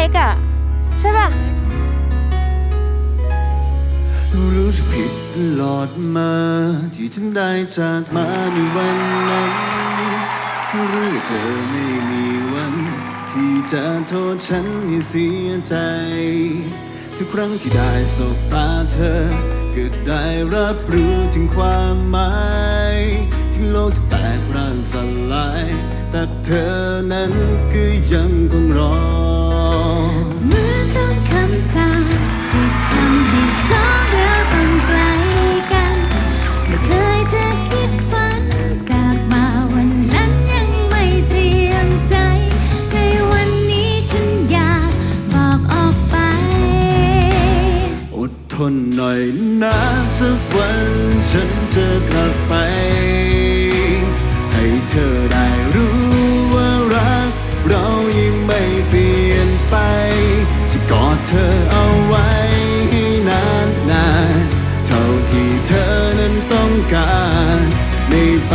เล็กอะ่ะ ใช่ป่ะ รู้สึกผิดตลอดมา ที่ฉันได้จากมาในวันนั้นหรือเธอไม่มีวัน ที่จะโทษฉันให้เสียใจ ทุกครั้งที่ได้สบตาเธอ ก็ได้รับรู้ถึงความหมายถึงโลกจะแตกร่างสลาย แต่เธอนั้นก็ยังคงรอ ทนหน่อยนะสักวันฉันจะกลับไป ให้เธอได้รู้ว่ารัก เรายังไม่เปลี่ยนไป จะกอดเธอเอาไว้ให้นานนานๆเท่าที่เธอนั้นต้องการไม่ไป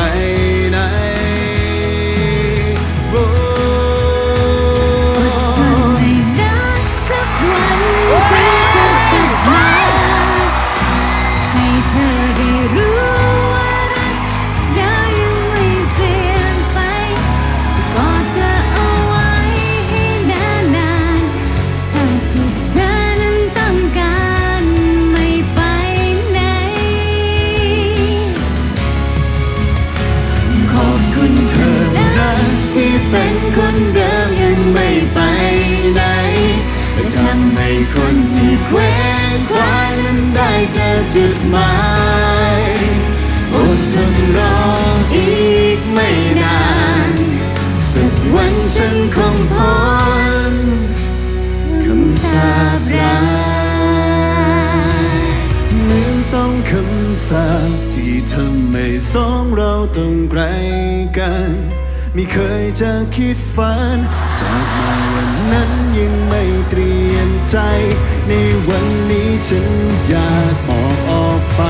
คนที่เคว้งคว้างนั้นได้เจอจุดหมายอดทนรออีกไม่นานสักวันฉันคงพ้นคำสาปร้ายเหมือนต้องคำสาปที่ทำให้สองเราต้องไกลกันไม่เคยจะคิดฝัน จากมาวันนั้นยังไม่ตรี ใจ ในวันนี้ฉันอยากบอกออกไป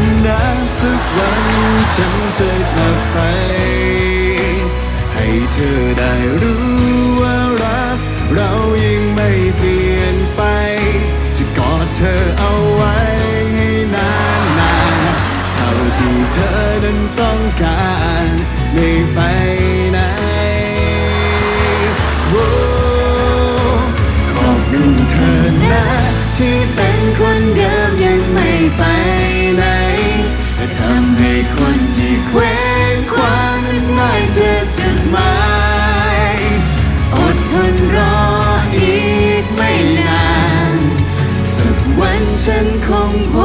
น่อยนะสักวันฉันจะกลับไป ให้เธอได้รู้ว่ารัก เรายังไม่เปลี่ยนไป จะกอดเธอเอาไว้ให้นานนานๆเท่าที่เธอนั้นต้องการไม่ไปไหนขอบคุณเธอนะ ที่เป็นคนเดิมยัง อีก